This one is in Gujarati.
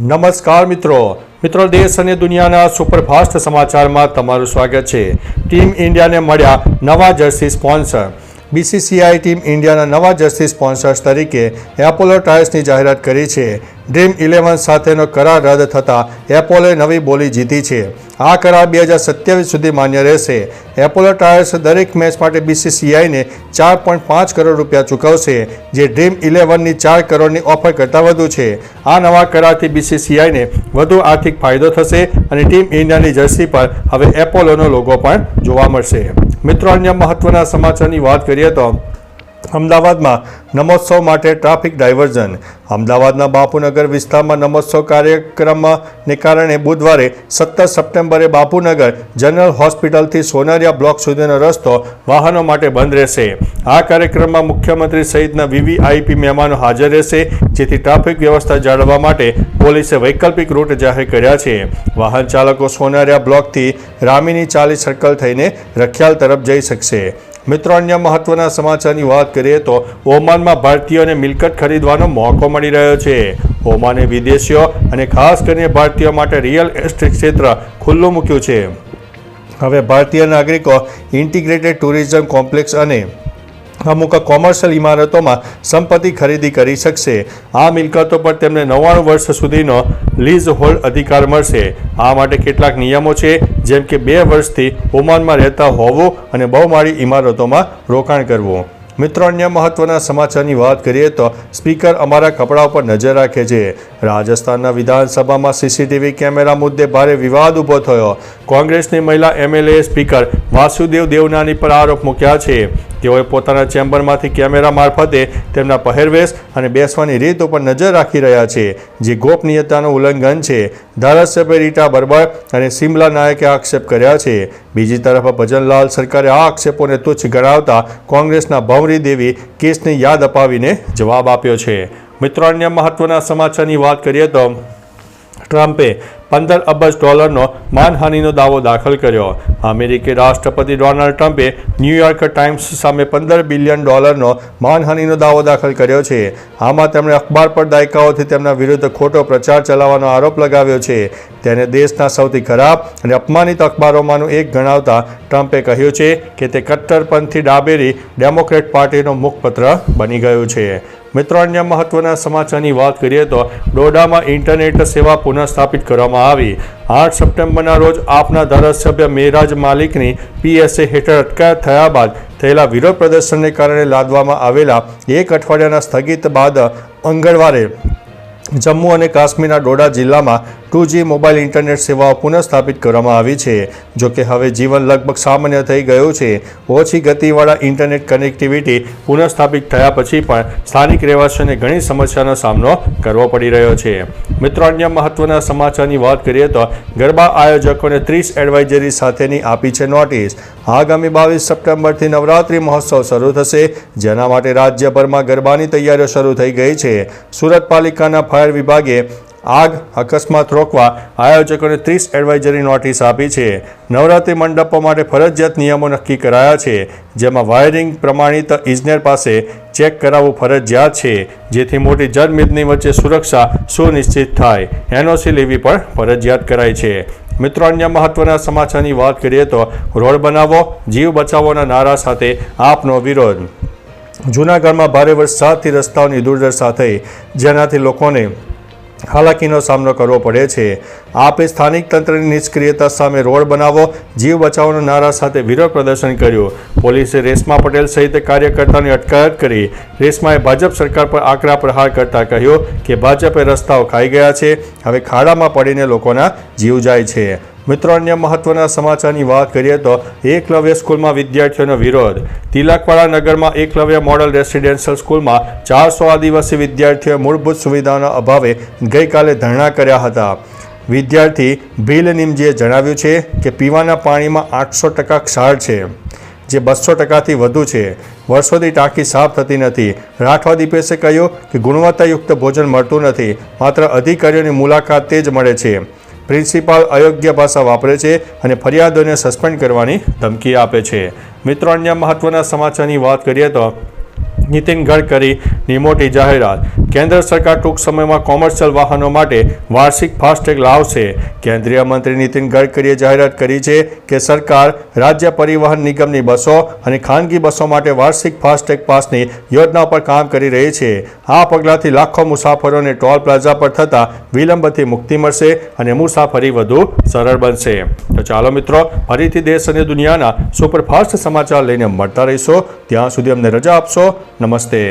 નમસ્કાર મિત્રો. મિત્રો, દેશ અને દુનિયાના સુપરફાસ્ટ સમાચારમાં તમારું સ્વાગત છે. ટીમ ઇન્ડિયાને મળ્યા નવા જર્સી સ્પોન્સર. બીસીસીઆઈ ટીમ ઇન્ડિયાના નવા જર્સી સ્પોન્સર્સ તરીકે એપોલો ટાયર્સની જાહેરાત કરી છે. ડ્રીમ ઇલેવન સાથેનો કરાર રદ થતાં એપોલોએ નવી બોલી જીતી છે. આ કરાર બે હજાર સત્યાવીસ સુધી માન્ય રહેશે. એપોલો ટાયર્સ દરેક મેચ માટે બીસીસીઆઈને ચાર પોઈન્ટ પાંચ કરોડ રૂપિયા ચૂકવશે, જે ડ્રીમ ઇલેવનની ચાર કરોડની ઓફર કરતાં વધુ છે. આ નવા કરારથી બીસીસીઆઈને વધુ આર્થિક ફાયદો થશે અને ટીમ ઇન્ડિયાની જર્સી પર હવે એપોલોનો લોગો પણ જોવા મળશે. મિત્રો, અન્ય મહત્વના સમાચારની વાત કરીએ તો અમદાવાદમાં નમોત્સવ માટે ટ્રાફિક ડાયવર્ઝન. અમદાવાદના બાપુનગર વિસ્તારમાં નમોત્સવ કાર્યક્રમને કારણે બુધવારે સત્તર સપ્ટેમ્બરે બાપુનગર જનરલ હોસ્પિટલથી સોનારિયા બ્લોક સુધીનો રસ્તો વાહનો માટે બંધ રહેશે. આ કાર્યક્રમમાં મુખ્યમંત્રી સહિતના વીવીઆઈપી મહેમાનો હાજર રહેશે, જેથી ટ્રાફિક વ્યવસ્થા જાળવવા માટે પોલીસે વૈકલ્પિક રૂટ જાહેર કર્યા છે. વાહન ચાલકો સોનારિયા બ્લોકથી રામીની ચાલી સર્કલ થઈને રખિયાલ તરફ જઈ શકશે. મિત્રો, અન્ય મહત્વના સમાચારની વાત કરીએ તો ઓમાનમાં ભારતીયોને મિલકત ખરીદવાનો મોકો મળી રહ્યો છે. ઓમાને વિદેશીઓ અને ખાસ કરીને ભારતીયો માટે રિયલ એસ્ટેટ ક્ષેત્ર ખુલ્લું મૂક્યું છે. હવે ભારતીય નાગરિકો ઇન્ટિગ્રેટેડ ટુરિઝમ કોમ્પ્લેક્સ અને અમુક કોમર્શિયલ ઇમારતોમાં સંપત્તિ ખરીદી કરી શકશે. આ મિલકતો પર તેમને નવ્વાણું વર્ષ સુધીનો લીઝ હોલ્ડ અધિકાર મળશે. આ માટે કેટલાક નિયમો છે, જેમ કે બે વર્ષથી ઓમાનમાં રહેતા હોવું અને બહુમાળી ઇમારતોમાં રોકાણ કરવું. મિત્રો, અન્ય મહત્વના સમાચારની વાત કરીએ તો સ્પીકર અમારા કપડા ઉપર નજર રાખે છે. રાજસ્થાનના વિધાનસભામાં સીસીટીવી કેમેરા મુદ્દે ભારે વિવાદ ઊભો થયો. કોંગ્રેસની મહિલા એમએલએ સ્પીકર વાસુદેવ દેવનાની પર આરોપ મૂક્યા છે. તેઓએ પોતાના ચેમ્બરમાંથી કેમેરા મારફતે તેમના પહેરવેશ અને બેસવાની રીત ઉપર નજર રાખી રહ્યા છે, જે ગોપનીયતાનું ઉલ્લંઘન છે. ધારાસભ્ય રીટા બરબર અને સિમલા નાયકે આક્ષેપ કર્યા છે. બીજી તરફ ભજનલાલ સરકારે આ આક્ષેપોને તુચ્છ ગણાવતા કોંગ્રેસના ભવરી દેવી કેસની યાદ અપાવીને જવાબ આપ્યો છે. મિત્રો, અન્ય મહત્વના સમાચારની વાત કરીએ તો ટ્રમ્પે પંદર અબજ ડોલરનો માનહાનિનો દાવો દાખલ કર્યો. અમેરિકી રાષ્ટ્રપતિ ડોનાલ્ડ ટ્રમ્પે ન્યૂયોર્ક ટાઈમ્સ સામે પંદર બિલિયન ડોલરનો માનહાનિનો દાવો દાખલ કર્યો છે. આમાં તેમણે અખબાર પર દાયકાઓથી તેમના વિરુદ્ધ ખોટો પ્રચાર ચલાવવાનો આરોપ લગાવ્યો છે. તેને દેશના સૌથી ખરાબ અને અપમાનિત અખબારોમાંનું એક ગણાવતા ટ્રમ્પે કહ્યું છે કે તે કટ્ટરપંથી ડાબેરી ડેમોક્રેટ પાર્ટીનો મુખપત્ર બની ગયું છે. મિત્રો, અન્ય મહત્વના સમાચારની વાત કરીએ તો ડોડામાં ઇન્ટરનેટ સેવા પુનઃસ્થાપિત કરવામાં આવી. આઠ સપ્ટેમ્બરના રોજ આપના ધારાસભ્ય મેરાજ માલિકની પીએસએ હેઠળ અટકાયત થયા બાદ થયેલા વિરોધ પ્રદર્શનને કારણે લાદવામાં આવેલા એક અઠવાડિયાના સ્થગિત બાદ મંગળવારે જમ્મુ અને કાશ્મીરના ડોડા જિલ્લામાં ટુ જી મોબાઈલ ઇન્ટરનેટ સેવાઓ પુનઃસ્થાપિત કરવામાં આવી છે. જો કે હવે જીવન લગભગ સામાન્ય થઈ ગયું છે. ઓછી ગતિવાળા ઇન્ટરનેટ કનેક્ટિવિટી પુનઃસ્થાપિત થયા પછી પણ સ્થાનિક રહેવાસીઓને ઘણી સમસ્યાનો સામનો કરવો પડી રહ્યો છે. મિત્રો, અન્ય મહત્વના સમાચારની વાત કરીએ તો ગરબા આયોજકોને ત્રીસ એડવાઇઝરી સાથેની આપી છે નોટિસ. આગામી બાવીસ સપ્ટેમ્બરથી નવરાત્રિ મહોત્સવ શરૂ થશે, જેના માટે રાજ્યભરમાં ગરબાની તૈયારીઓ શરૂ થઈ ગઈ છે. સુરત પાલિકાના ફાયર વિભાગે આગ અકસ્માત રોકવા આયોજકોને ત્રીસ એડવાઇઝરી નોટિસ આપી છે. નવરાત્રિ મંડપો માટે ફરજિયાત નિયમો નક્કી કરાયા છે. જેમાં વાયરિંગ પ્રમાણિત ઇજનેર પાસે ચેક કરાવવું ફરજિયાત છે. જેથી મોટી જનમેદની વચ્ચે સુરક્ષા સુનિશ્ચિત થાય. એનઓસી લેવી પણ ફરજિયાત કરાઈ છે. મિત્રો, અન્ય મહત્વના સમાચારની વાત કરીએ તો રોડ બનાવો, જીવ બચાવોના નારા સાથે આપનો વિરોધ. જૂનાગઢમાં ભારે વરસાદથી રસ્તાઓની દુર્દશા થઈ. જેનાથી લોકોને હાલાકીનો સામનો કરવો પડે છે. આપે સ્થાનિક તંત્રની નિષ્ક્રિયતા સામે રોડ બનાવો, જીવ બચાવોના નારા સાથે વિરોધ પ્રદર્શન કર્યું. પોલીસે રેશમા પટેલ સહિત કાર્યકર્તાની અટકાયત કરી. રેશમાએ ભાજપ સરકાર પર આકરા પ્રહાર કરતા કહ્યું કે ભાજપે રસ્તાઓ ખાઈ ગયા છે. હવે ખાડામાં પડીને લોકોના જીવ જાય છે. મિત્રો, અન્ય મહત્વના સમાચારની વાત કરીએ તો એકલવ્ય સ્કૂલમાં વિદ્યાર્થીઓનો વિરોધ. તિલકવાડા નગરમાં એકલવ્ય મોડલ રેસિડેન્શિયલ સ્કૂલમાં ચારસો આદિવાસી વિદ્યાર્થીઓએ મૂળભૂત સુવિધાના અભાવે ગઈકાલે ધરણા કર્યા હતા. વિદ્યાર્થી ભીલ નિમજીએ જણાવ્યું છે કે પીવાના પાણીમાં આઠસો ટકા ક્ષાર છે, જે બસો ટકાથી વધુ છે. વર્ષોથી ટાંકી સાફ થતી નથી. રાઠવા દીપેશે કહ્યું કે ગુણવત્તાયુક્ત ભોજન મળતું નથી. માત્ર અધિકારીઓની મુલાકાત તે જ મળે છે. પ્રિન્સિપાલ અયોગ્ય ભાષા વાપરે છે અને ફરિયાદોને સસ્પેન્ડ કરવાની ધમકી આપે છે. મિત્રો, અન્ય મહત્વના સમાચારની વાત કરીએ તો નીતિન ગડકરીની મોટી જાહેરાત. કેન્દ્ર સરકાર ટૂંક સમયમાં કોમર્શિયલ વાહનો માટે વાર્ષિક ફાસ્ટેગ લાવશે. કેન્દ્રીય મંત્રી નીતિન ગડકરીએ જાહેરાત કરી છે કે સરકાર રાજ્ય પરિવહન નિગમની બસો અને ખાનગી બસો માટે વાર્ષિક ફાસ્ટેગ પાસની યોજના પર કામ કરી રહી છે. આ પગલાંથી લાખો મુસાફરોને ટોલ પ્લાઝા પર થતા વિલંબથી મુક્તિ મળશે અને મુસાફરી વધુ સરળ બનશે. તો ચાલો મિત્રો, ફરીથી દેશ અને દુનિયાના સુપરફાસ્ટ સમાચાર લઈને મળતા રહીશો. ત્યાં સુધી અમને રજા આપશો. નમસ્તે.